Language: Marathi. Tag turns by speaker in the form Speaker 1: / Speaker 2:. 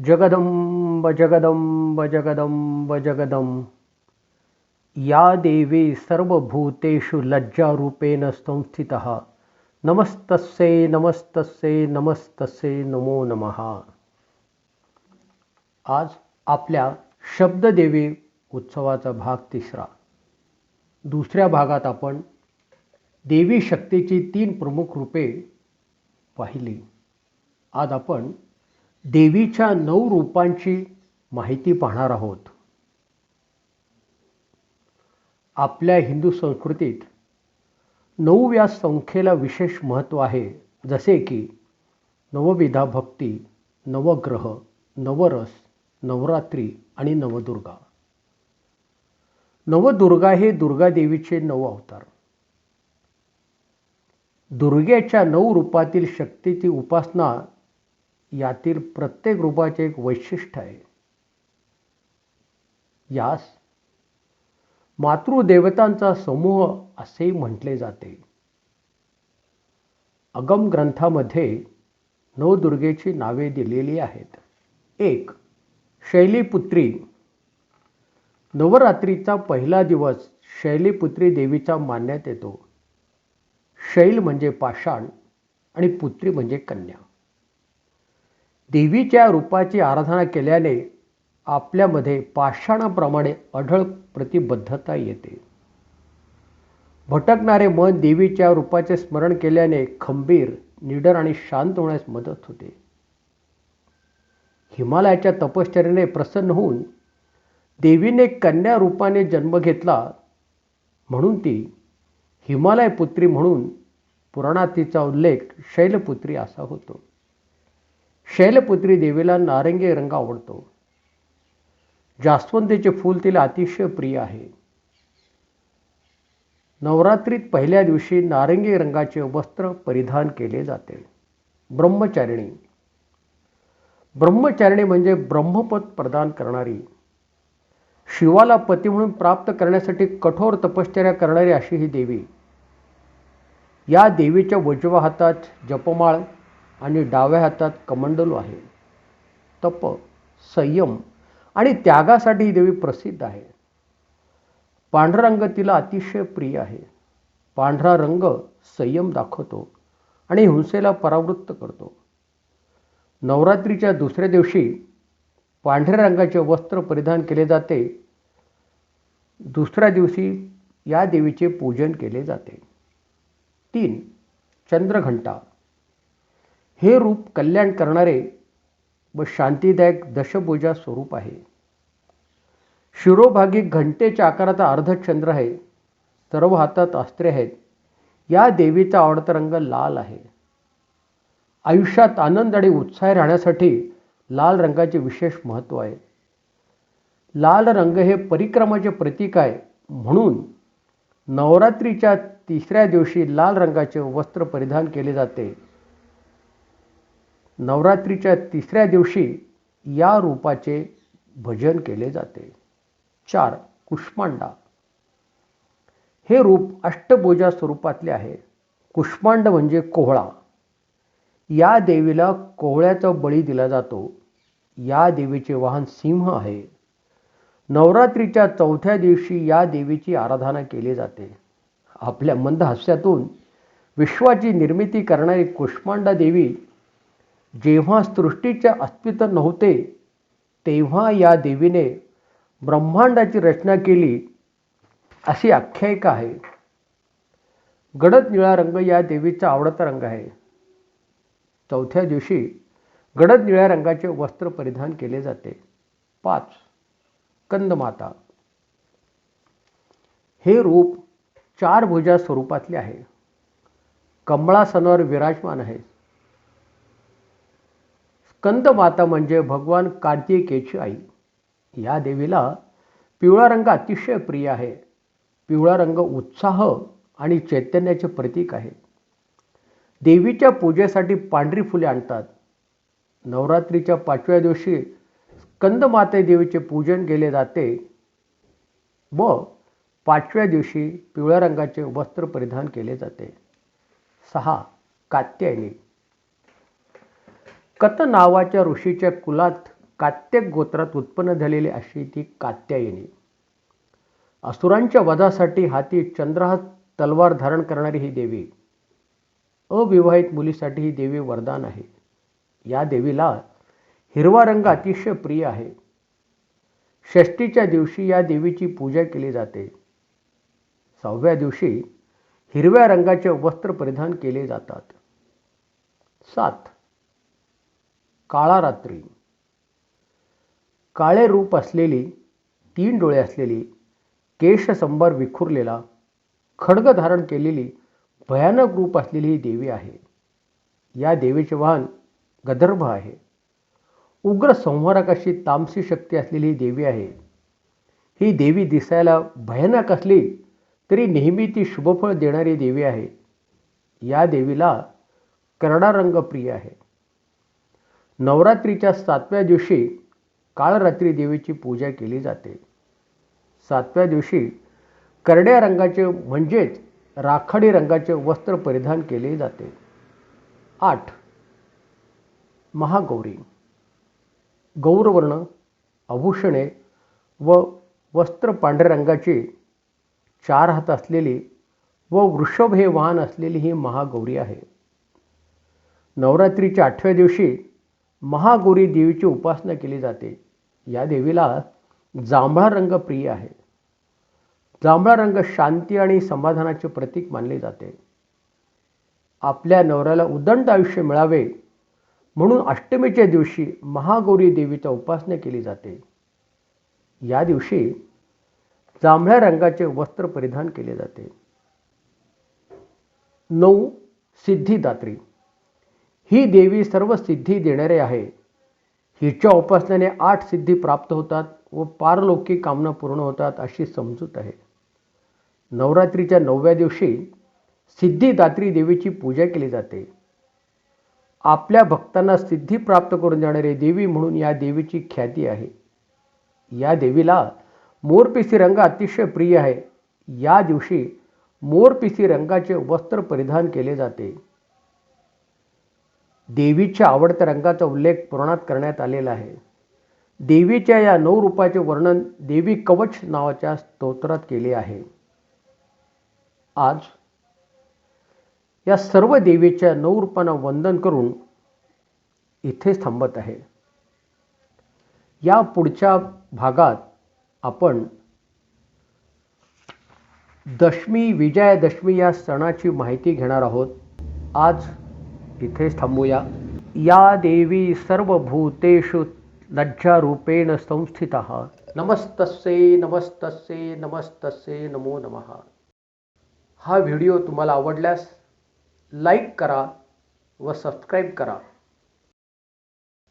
Speaker 1: जगदंब जगदंब जगदंब जगदं या देवी सर्वभूतेषु लज्जारूपेण संस्थितः। नमस्तस्यै नमस्तस्यै नमस्तस्यै नमो नमः। आज आपल्या शब्ददेवी उत्सवाचा भाग तिसरा. दुसऱ्या भागात आपण देवी शक्तीची तीन प्रमुख रूपे पाहिली. आज आपण देवीच्या नऊ रूपांची माहिती पाहणार आहोत. आपल्या हिंदू संस्कृतीत नऊ या संख्येला विशेष महत्त्व आहे जसे की नवविधा भक्ती नवग्रह नवरस नवरात्री आणि नवदुर्गा. नवदुर्गा हे दुर्गा देवीचे नऊ अवतार. दुर्गेच्या नऊ रूपातील शक्तीची उपासना यातील प्रत्येक रूपाचे एक वैशिष्ट्य आहे. यास मातृदेवतांचा समूह असेही म्हटले जाते. अगम ग्रंथामध्ये नवदुर्गेची नावे दिलेली आहेत. एक शैलीपुत्री. नवरात्रीचा पहिला दिवस शैलीपुत्री देवीचा मानण्यात येतो. शैल म्हणजे पाषाण आणि पुत्री म्हणजे कन्या. देवीच्या रूपाची आराधना केल्याने आपल्यामध्ये पाषाणाप्रमाणे अढळ प्रतिबद्धता येते. भटकणारे मन देवीच्या रूपाचे स्मरण केल्याने खंबीर निडर आणि शांत होण्यास मदत होते. हिमालयाच्या तपश्चर्याने प्रसन्न होऊन देवीने कन्या रूपाने जन्म घेतला म्हणून ती हिमालय पुत्री म्हणून पुराणात तिचा उल्लेख शैलपुत्री असा होतो. शैलपुत्री देवीला नारंगी रंग आवडतो. जास्वंदीचे फूल तिला अतिशय प्रिय आहे. नवरात्रीत पहिल्या दिवशी नारंगी रंगाचे वस्त्र परिधान केले जाते. ब्रह्मचारिणी. ब्रह्मचारिणी म्हणजे ब्रह्मपद प्रदान करणारी. शिवाला पती म्हणून प्राप्त करण्यासाठी कठोर तपश्चर्या करणारी अशी ही देवी. या देवीच्या उजव्या हातात जपमाळ आणि डाव्या हातात कमंडलू आहे. तप संयम आणि त्यागासाठी ही देवी प्रसिद्ध आहे. पांढरा रंग तिला अतिशय प्रिय आहे. पांढरा रंग संयम दाखवतो आणि हिंसेला परावृत्त करतो. नवरात्रीच्या दुसऱ्या दिवशी पांढऱ्या रंगाचे वस्त्र परिधान केले जाते. दुसऱ्या दिवशी या देवीचे पूजन केले जाते. तीन चंद्रघंटा. हे रूप कल्याण करणारे व शांतीदायक दशभुजा स्वरूप आहे. शिरोभागी घंटेच्या आकाराचा अर्धचंद्र आहे. सर्व हातात अस्त्रे आहेत. या देवीचा आवडता रंग लाल आहे. आयुष्यात आनंद आणि उत्साह राहण्यासाठी लाल रंगाचे विशेष महत्त्व आहे. लाल रंग हे परिक्रमाचे प्रतीक आहे. म्हणून नवरात्रीच्या तिसऱ्या दिवशी लाल रंगाचे वस्त्र परिधान केले जाते. नवरात्रीच्या तिसऱ्या दिवशी या रूपाचे भजन केले जाते. चार कुष्मांडा. हे रूप अष्टभुजा स्वरूपातले आहे. कुष्मांड म्हणजे कोहळा. या देवीला कोहळ्याचा बळी दिला जातो. या देवीचे वाहन सिंह आहे. नवरात्रीच्या चौथ्या दिवशी या देवीची आराधना केली जाते. आपल्या मंद हास्यातून विश्वाची निर्मिती करणारी कुष्मांडा देवी जेव्हा सृष्टीचे अस्तित्व नव्हते तेव्हा या देवीने ब्रह्मांडाची रचना केली अशी आख्यायिका आहे. गडद निळा रंग या देवीचा आवडता रंग आहे. चौथ्या दिवशी गडद निळ्या रंगाचे वस्त्र परिधान केले जाते. पाच. कंदमाता. हे रूप चार भुजा स्वरूपातले आहे. कमळासनावर विराजमान आहे. स्कंदमाता म्हणजे भगवान कार्तिकेची आई. या देवीला पिवळा रंग अतिशय प्रिय आहे. पिवळा रंग उत्साह आणि चैतन्याचे प्रतीक आहे. देवीच्या पूजेसाठी पांढरी फुले आणतात. नवरात्रीच्या पाचव्या दिवशी स्कंदमाते देवीचे पूजन केले जाते. व पाचव्या दिवशी पिवळ्या रंगाचे वस्त्र परिधान केले जाते. सहा कात्यायनी. कत नावाच्या ऋषीच्या कुलात कात्यक गोत्रात उत्पन्न झालेली अशी ती कात्यायनी. असुरांच्या वधासाठी हाती चंद्रहात तलवार धारण करणारी ही देवी. अविवाहित मुलीसाठी ही देवी वरदान आहे. या देवीला हिरवा रंग अतिशय प्रिय आहे. षष्टीच्या दिवशी या देवीची पूजा केली जाते. सहाव्या दिवशी हिरव्या रंगाचे वस्त्र परिधान केले जातात. सात. काळा रात्री. काळे रूप असलेली तीन डोळे असलेली केशसंभार विखुरलेला खड्ग धारण केलेली भयानक रूप असलेली ही देवी आहे. या देवीचे वाहन गदर्भ आहे. उग्र संहारकाशी तामसी शक्ती असलेली ही देवी आहे. ही देवी दिसायला भयानक असली तरी नेहमी ती शुभफळ देणारी देवी आहे. या देवीला करडा रंग प्रिय आहे. नवरात्रीच्या सातव्या दिवशी काळरात्री देवीची पूजा केली जाते. सातव्या दिवशी करड्या रंगाचे म्हणजेच राखाडी रंगाचे वस्त्र परिधान केले जाते. आठ. महागौरी. गौरवर्ण आभूषणे व वस्त्र पांढऱ्या रंगाची चार हात असलेली व वृषभ हे वाहन असलेली ही महागौरी आहे. नवरात्रीच्या आठव्या दिवशी महागौरी देवीची उपासना केली जाते. या देवीला जांभळा रंग प्रिय आहे. जांभळा रंग शांती आणि समाधानाचे प्रतीक मानले जाते. आपल्या नवऱ्याला उदंड आयुष्य मिळावे म्हणून अष्टमीच्या दिवशी महागौरी देवीचा उपासना केली जाते. या दिवशी जांभळ्या रंगाचे वस्त्र परिधान केले जाते. नऊ सिद्धिदात्री. ही देवी सर्व सिद्धी देणारे आहे. हिच्या उपासनेने आठ सिद्धी प्राप्त होतात व पारलौकिक कामना पूर्ण होतात अशी समजूत आहे. नवरात्रीच्या नवव्या दिवशी सिद्धिदात्री देवीची पूजा केली जाते. आपल्या भक्तांना सिद्धी प्राप्त करून देणारी देवी म्हणून या देवीची ख्याती आहे. या देवीला मोरपिसी रंग अतिशय प्रिय आहे. या दिवशी मोरपिसी रंगाचे वस्त्र परिधान केले जाते. देवीच्या आवडत्या रंगाचा उल्लेख पुराणात करण्यात आलेला आहे. देवीच्या या नऊ रूपाचे वर्णन देवी कवच नावाच्या स्तोत्रात केले आहे. आज या सर्व देवीच्या नऊ रूपांना वंदन करून इथेच थांबत आहे. या पुढच्या भागात आपण दशमी विजयादशमी या सणाची माहिती घेणार आहोत. आज इथेच थांबूया. या देवी सर्वभूतेषु लज्जारूपेण संस्थित. नमस्तस्ये नमस्तस्ये नमस्तस्ये नमो नमः. हा व्हिडिओ तुम्हाला आवडल्यास लाईक करा व सबस्क्राईब करा.